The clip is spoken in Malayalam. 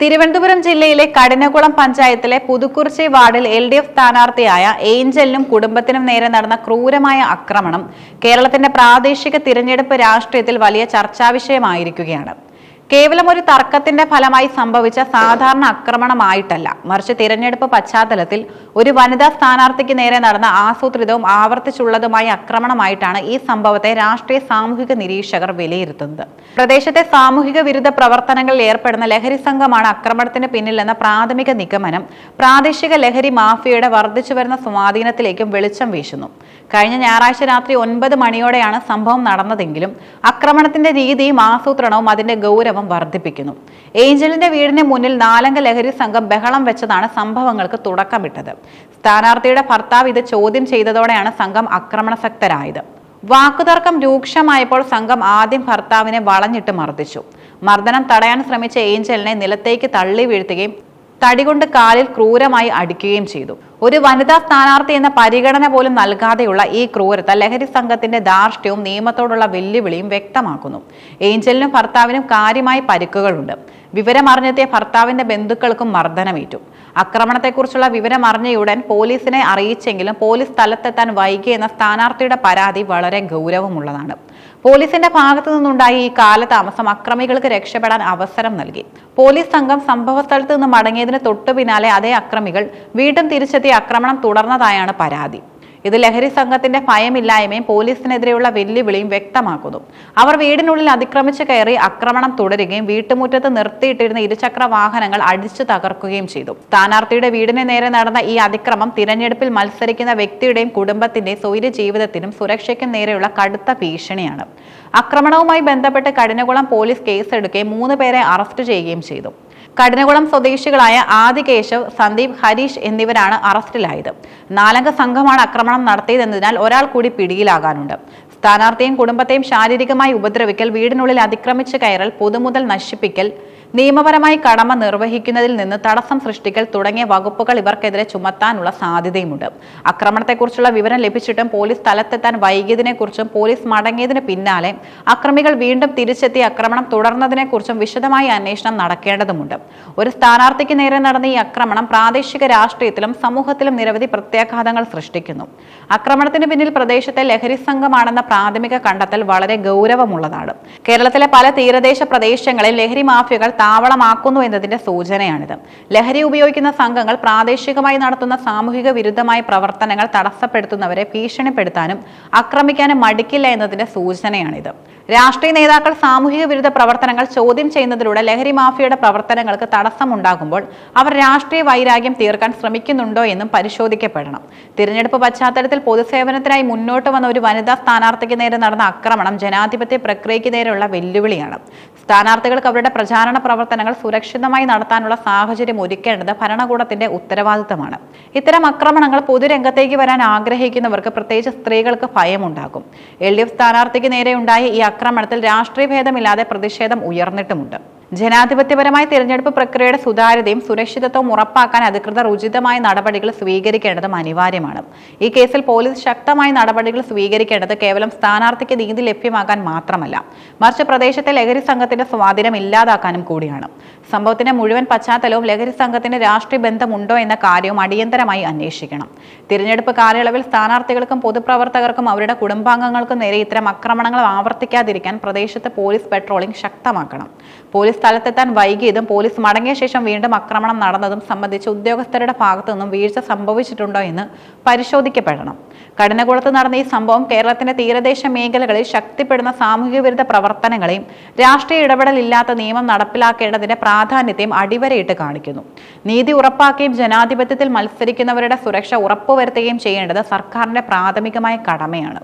തിരുവനന്തപുരം ജില്ലയിലെ കഠിനകുളം പഞ്ചായത്തിലെ പുതുക്കുറിച്ചി വാർഡിൽ എൽ ഡി എഫ് സ്ഥാനാർത്ഥിയായ ഏഞ്ചലിനും കുടുംബത്തിനും നേരെ നടന്ന ക്രൂരമായ ആക്രമണം കേരളത്തിന്റെ പ്രാദേശിക തിരഞ്ഞെടുപ്പ് രാഷ്ട്രീയത്തിൽ വലിയ ചർച്ചാവിഷയമായിരിക്കുകയാണ് കേവലം ഒരു തർക്കത്തിന്റെ ഫലമായി സംഭവിച്ച സാധാരണ ആക്രമണമായിട്ടല്ല. മറിച്ച് തിരഞ്ഞെടുപ്പ് പശ്ചാത്തലത്തിൽ ഒരു വനിതാ സ്ഥാനാർത്ഥിക്ക് നേരെ നടന്ന ആസൂത്രിതവും ആവർത്തിച്ചുള്ളതുമായ ആക്രമണമായിട്ടാണ് ഈ സംഭവത്തെ രാഷ്ട്രീയ സാമൂഹിക നിരീക്ഷകർ വിലയിരുത്തുന്നത്. പ്രദേശത്തെ സാമൂഹിക വിരുദ്ധ പ്രവർത്തനങ്ങളിൽ ഏർപ്പെടുന്ന ലഹരി സംഘമാണ് ആക്രമണത്തിന് പിന്നിലെന്ന പ്രാഥമിക നിഗമനം പ്രാദേശിക ലഹരി മാഫിയയുടെ വർദ്ധിച്ചു വരുന്ന സ്വാധീനത്തിലേക്കും വെളിച്ചം വീശുന്നു. കഴിഞ്ഞ ഞായറാഴ്ച രാത്രി ഒൻപത് മണിയോടെയാണ് സംഭവം നടന്നതെങ്കിലും ആക്രമണത്തിന്റെ രീതിയും ആസൂത്രണവും അതിന്റെ ഗൗരവം വർദ്ധിപ്പിക്കുന്നു. ഏഞ്ചലിന്റെ വീടിന് മുന്നിൽ നാലംഗ ലഹരി സംഘം ബഹളം വെച്ചതാണ് സംഭവങ്ങൾക്ക് തുടക്കമിട്ടത്. സ്ഥാനാർത്ഥിയുടെ ഭർത്താവ് ഇത് ചോദ്യം ചെയ്തതോടെയാണ് സംഘം ആക്രമണസക്തരായത്. വാക്കുതർക്കം രൂക്ഷമായപ്പോൾ സംഘം ആദ്യം ഭർത്താവിനെ വളഞ്ഞിട്ട് മർദ്ദിച്ചു. മർദ്ദനം തടയാൻ ശ്രമിച്ച ഏഞ്ചലിനെ നിലത്തേക്ക് തള്ളി വീഴ്ത്തുകയും തടികൊണ്ട് കാലിൽ ക്രൂരമായി അടിക്കുകയും ചെയ്തു. ഒരു വനിതാ സ്ഥാനാർത്ഥി എന്ന പരിഗണന പോലും നൽകാതെയുള്ള ഈ ക്രൂരത ലഹരി സംഘത്തിന്റെ ധാർഷ്ട്യവും നിയമത്തോടുള്ള വെല്ലുവിളിയും വ്യക്തമാക്കുന്നു. ഏഞ്ചലിനും ഭർത്താവിനും കാര്യമായി പരിക്കുകളുണ്ട്. വിവരമറിഞ്ഞെത്തിയ ഭർത്താവിന്റെ ബന്ധുക്കൾക്കും മർദ്ദനമേറ്റു. ആക്രമണത്തെക്കുറിച്ചുള്ള വിവരം അറിഞ്ഞയുടൻ പോലീസിനെ അറിയിച്ചെങ്കിലും പോലീസ് സ്ഥലത്തെത്താൻ വൈകിയെന്ന സ്ഥാനാർത്ഥിയുടെ പരാതി വളരെ ഗൗരവമുള്ളതാണ്. പോലീസിന്റെ ഭാഗത്തു നിന്നുണ്ടായ ഈ കാലതാമസം അക്രമികൾക്ക് രക്ഷപ്പെടാൻ അവസരം നൽകി. പോലീസ് സംഘം സംഭവസ്ഥലത്ത് നിന്ന് മടങ്ങിയതിന് തൊട്ടു പിന്നാലെ അതേ അക്രമികൾ വീണ്ടും തിരിച്ചെത്തി ആക്രമണം തുടർന്നതായാണ് പരാതി. ഇത് ലഹരി സംഘത്തിന്റെ ഭയമില്ലായ്മയും പോലീസിനെതിരെയുള്ള വെല്ലുവിളിയും വ്യക്തമാക്കുന്നു. അവർ വീടിനുള്ളിൽ അതിക്രമിച്ചു കയറി ആക്രമണം തുടരുകയും വീട്ടുമുറ്റത്ത് നിർത്തിയിട്ടിരുന്ന ഇരുചക്ര വാഹനങ്ങൾ അടിച്ചു തകർക്കുകയും ചെയ്തു. സ്ഥാനാർത്ഥിയുടെ വീടിന് നേരെ നടന്ന ഈ അതിക്രമം തിരഞ്ഞെടുപ്പിൽ മത്സരിക്കുന്ന വ്യക്തിയുടെയും കുടുംബത്തിന്റെയും സ്വൈര്യ ജീവിതത്തിനും സുരക്ഷയ്ക്കും നേരെയുള്ള കടുത്ത ഭീഷണിയാണ്. ആക്രമണവുമായി ബന്ധപ്പെട്ട് കഠിനകുളം പോലീസ് കേസെടുക്കുകയും മൂന്ന് പേരെ അറസ്റ്റ് ചെയ്യുകയും ചെയ്തു. കഠിനകുളം സ്വദേശികളായ ആദികേശവ് സന്ദീപ് ഹരീഷ് എന്നിവരാണ് അറസ്റ്റിലായത്. നാലംഗ സംഘമാണ് ആക്രമണം നടത്തിയതെന്നതിനാൽ ഒരാൾ കൂടി പിടിയിലാകാനുണ്ട്. സ്ഥാനാർത്ഥിയും കുടുംബത്തെയും ശാരീരികമായി ഉപദ്രവിക്കൽ വീടിനുള്ളിൽ അതിക്രമിച്ച് കയറൽ പൊതുമുതൽ നശിപ്പിക്കൽ നിയമപരമായി കടമ നിർവഹിക്കുന്നതിൽ നിന്ന് തടസ്സം സൃഷ്ടിക്കൽ തുടങ്ങിയ വകുപ്പുകൾ ഇവർക്കെതിരെ ചുമത്താനുള്ള സാധ്യതയുമുണ്ട്. ആക്രമണത്തെക്കുറിച്ചുള്ള വിവരം ലഭിച്ചിട്ടും പോലീസ് സ്ഥലത്തെത്താൻ വൈകിയതിനെക്കുറിച്ചും പോലീസ് മടങ്ങിയതിന് പിന്നാലെ അക്രമികൾ വീണ്ടും തിരിച്ചെത്തി ആക്രമണം തുടർന്നതിനെക്കുറിച്ചും വിശദമായ അന്വേഷണം നടക്കേണ്ടതുണ്ട് ഒരു സ്ഥാനാർത്ഥിക്ക് നേരെ നടന്ന ഈ ആക്രമണം പ്രാദേശിക രാഷ്ട്രീയത്തിലും സമൂഹത്തിലും നിരവധി പ്രത്യാഘാതങ്ങൾ സൃഷ്ടിക്കുന്നു. ആക്രമണത്തിന് പിന്നിൽ പ്രദേശത്തെ ലഹരി സംഘമാണെന്ന പ്രാഥമിക കണ്ടെത്തൽ വളരെ ഗൗരവമുള്ളതാണ്. കേരളത്തിലെ പല തീരദേശ പ്രദേശങ്ങളിൽ ലഹരി മാഫിയകൾ താവളമാക്കുന്നു എന്നതിന്റെ സൂചനയാണിത്. ലഹരി ഉപയോഗിക്കുന്ന സംഘങ്ങൾ പ്രാദേശികമായി നടത്തുന്ന സാമൂഹിക വിരുദ്ധമായ പ്രവർത്തനങ്ങൾ തടസ്സപ്പെടുത്തുന്നവരെ ഭീഷണിപ്പെടുത്താനും ആക്രമിക്കാനും മടിക്കില്ല എന്നതിന്റെ സൂചനയാണിത്. രാഷ്ട്രീയ നേതാക്കൾ സാമൂഹിക വിരുദ്ധ പ്രവർത്തനങ്ങൾ ചോദ്യം ചെയ്യുന്നതിലൂടെ ലഹരി മാഫിയയുടെ പ്രവർത്തനങ്ങൾക്ക് തടസ്സമുണ്ടാകുമ്പോൾ അവർ രാഷ്ട്രീയ വൈരാഗ്യം തീർക്കാൻ ശ്രമിക്കുന്നുണ്ടോ എന്നും പരിശോധിക്കപ്പെടണം. തിരഞ്ഞെടുപ്പ് പശ്ചാത്തലത്തിൽ പൊതുസേവനത്തിനായി മുന്നോട്ട് വന്ന ഒരു വനിതാ സ്ഥാനാർത്ഥിക്ക് നേരെ നടന്ന ആക്രമണം ജനാധിപത്യ പ്രക്രിയയ്ക്ക് നേരെയുള്ള വെല്ലുവിളിയാണ്. സ്ഥാനാർത്ഥികൾക്ക് അവരുടെ പ്രചാരണ പ്രവർത്തനങ്ങൾ സുരക്ഷിതമായി നടത്താനുള്ള സാഹചര്യം ഒരുക്കേണ്ടത് ഭരണകൂടത്തിന്റെ ഉത്തരവാദിത്തമാണ്. ഇത്തരം ആക്രമണങ്ങൾ പൊതുരംഗത്തേക്ക് വരാൻ ആഗ്രഹിക്കുന്നവർക്ക് പ്രത്യേകിച്ച് സ്ത്രീകൾക്ക് ഭയമുണ്ടാകും. എൽ ഡി എഫ് സ്ഥാനാർത്ഥിക്ക് നേരെയുണ്ടായ ഈ ആക്രമണത്തിൽ രാഷ്ട്രീയ ഭേദമില്ലാതെ പ്രതിഷേധം ഉയർന്നിട്ടുമുണ്ട്. ജനാധിപത്യപരമായ തിരഞ്ഞെടുപ്പ് പ്രക്രിയയുടെ സുതാര്യതയും സുരക്ഷിതത്വവും ഉറപ്പാക്കാൻ അധികൃതർ ഉചിതമായ നടപടികൾ സ്വീകരിക്കേണ്ടതും അനിവാര്യമാണ്. ഈ കേസിൽ പോലീസ് ശക്തമായ നടപടികൾ സ്വീകരിക്കേണ്ടത് കേവലം സ്ഥാനാർത്ഥിക്ക് നീതി ലഭ്യമാക്കാൻ മാത്രമല്ല മറിച്ച് പ്രദേശത്തെ ലഹരി സംഘത്തിന്റെ സ്വാധീനം ഇല്ലാതാക്കാനും കൂടിയാണ്. സംഭവത്തിന്റെ മുഴുവൻ പശ്ചാത്തലവും ലഹരി സംഘത്തിന് രാഷ്ട്രീയ ബന്ധമുണ്ടോ എന്ന കാര്യവും അടിയന്തരമായി അന്വേഷിക്കണം. തിരഞ്ഞെടുപ്പ് കാലയളവിൽ സ്ഥാനാർത്ഥികൾക്കും പൊതുപ്രവർത്തകർക്കും അവരുടെ കുടുംബാംഗങ്ങൾക്കും നേരെ ഇത്തരം ആക്രമണങ്ങൾ ആവർത്തിക്കാതിരിക്കാൻ പ്രദേശത്ത് പോലീസ് പെട്രോളിംഗ് ശക്തമാക്കണം. പോലീസ് സ്ഥലത്തെത്താൻ വൈകിയതും പോലീസ് മടങ്ങിയ ശേഷം വീണ്ടും ആക്രമണം നടന്നതും സംബന്ധിച്ച് ഉദ്യോഗസ്ഥരുടെ ഭാഗത്തു നിന്നും വീഴ്ച സംഭവിച്ചിട്ടുണ്ടോ എന്ന് പരിശോധിക്കപ്പെടണം. കഠിനകുളത്ത് നടന്ന ഈ സംഭവം കേരളത്തിന്റെ തീരദേശ മേഖലകളിൽ ശക്തിപ്പെടുന്ന സാമൂഹിക വിരുദ്ധ പ്രവർത്തനങ്ങളെയും രാഷ്ട്രീയ ഇടപെടലില്ലാത്ത നിയമം നടപ്പിലാക്കേണ്ടതിന്റെ പ്രാധാന്യത്തെയും അടിവരയിട്ട് കാണിക്കുന്നു. നീതി ഉറപ്പാക്കുകയും ജനാധിപത്യത്തിൽ മത്സരിക്കുന്നവരുടെ സുരക്ഷ ഉറപ്പുവരുത്തുകയും ചെയ്യേണ്ടത് സർക്കാരിന്റെ പ്രാഥമികമായ കടമയാണ്.